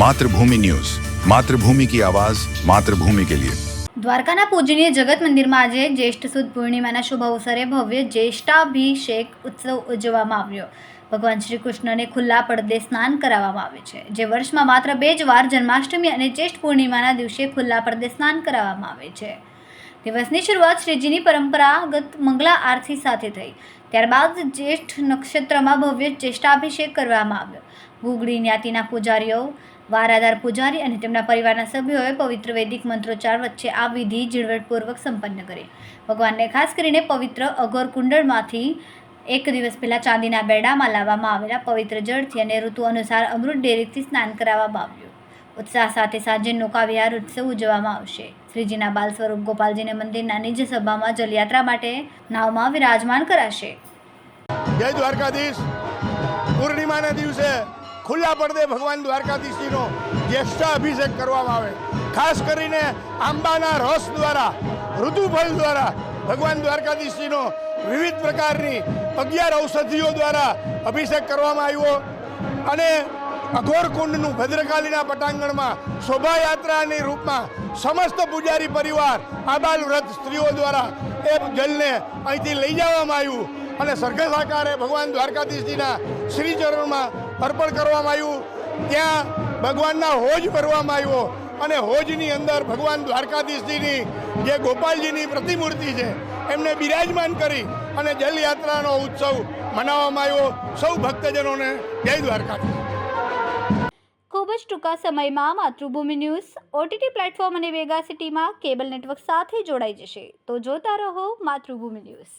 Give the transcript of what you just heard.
Mathrubhumi news. Mathrubhumi કી આવાઝ માતૃભૂમિ કે લિયે. દ્વારકાના પૂજનીય જગત મંદિરમાં આજે જ્યેષ્ઠ સુદ પૂર્ણિમાના શુભ અવસરે ભવ્ય જ્યેષ્ઠાભિષેક ઉત્સવ ઉજવવામાં આવ્યો. ભગવાન શ્રી કૃષ્ણને ખુલ્લા પડદે સ્નાન કરાવવામાં આવે છે. જે વર્ષમાં માત્ર બે જ વાર જન્માષ્ટમી અને જ્યેષ્ઠ પૂર્ણિમાના દિવસે ખુલ્લા પડદે સ્નાન કરાવવામાં આવે છે. દિવસની શરૂઆત શ્રીજીની પરંપરાગત મંગલા આરતી સાથે થઈ. ત્યારબાદ જ્યેષ્ઠ નક્ષત્રમાં ભવ્ય જ્યેષ્ઠાભિષેક કરવામાં આવ્યો. ગુગળી જ્ઞાતિના પૂજારીઓ વારાદાર પૂજારી અને તેમના પરિવારના સભ્યોએ પવિત્ર વૈદિક મંત્રોચ્ચાર વચ્ચે આ વિધિ ઝીણવટપૂર્વક સંપન્ન કરી. ભગવાનને ખાસ કરીને પવિત્ર અઘોર કુંડળમાંથી એક દિવસ પહેલાં ચાંદીના બેડામાં લાવવામાં આવેલા પવિત્ર જળથી અને ઋતુ અનુસાર અમૃત ડેરીથી સ્નાન કરાવવામાં આવ્યું. ઉત્સાહ સાથે સાંજે નૌકાવિહાર ઉત્સવ ઉજવવામાં આવશે. શ્રીજીના બાલ સ્વરૂપ ગોપાલજીને મંદિરના નિજ સભામાં જલયાત્રા માટે નાવમાં વિરાજમાન કરાશે. જય દ્વારકાધીશ. પૂર્ણિમાના દિવસે ખુલ્લા પડદે ભગવાન દ્વારકાધીશજીનો જ્યેષ્ઠ અભિષેક કરવામાં આવે. ખાસ કરીને આંબાના રસ દ્વારા, ઋતુફળ દ્વારા ભગવાન દ્વારકાધીશજીનો વિવિધ પ્રકારની અગિયાર ઔષધિઓ દ્વારા અભિષેક કરવામાં આવ્યો. અને અઘોરકુંડનું ભદ્રકાલીના પટાંગણમાં શોભાયાત્રાની રૂપમાં સમસ્ત પૂજારી પરિવાર, આબાલ વ્રત સ્ત્રીઓ દ્વારા એ જલને અહીંથી લઈ જવામાં આવ્યું. અને સરઘસ આકારે ભગવાન દ્વારકાધીશજીના શ્રીચરણમાં અર્પણ કરવામાં આવ્યું. ત્યાં ભગવાનના હોજ ભરવામાં આવ્યો અને હોજની અંદર ભગવાન દ્વારકાધીશજીની જે ગોપાલજીની પ્રતિમૂર્તિ છે, એમને બિરાજમાન કરી અને જલયાત્રાનો ઉત્સવ મનાવવામાં આવ્યો. સૌ ભક્તજનોને જય દ્વારકાધીશ. ખૂબ જ ટૂંકા સમયમાં માતૃભૂમિ ન્યૂઝ, ઓટીટી પ્લેટફોર્મ અને વેગા સિટીમાં કેબલ નેટવર્ક સાથે જોડાઈ જશે. તો જોતા રહો માતૃભૂમિ ન્યૂઝ.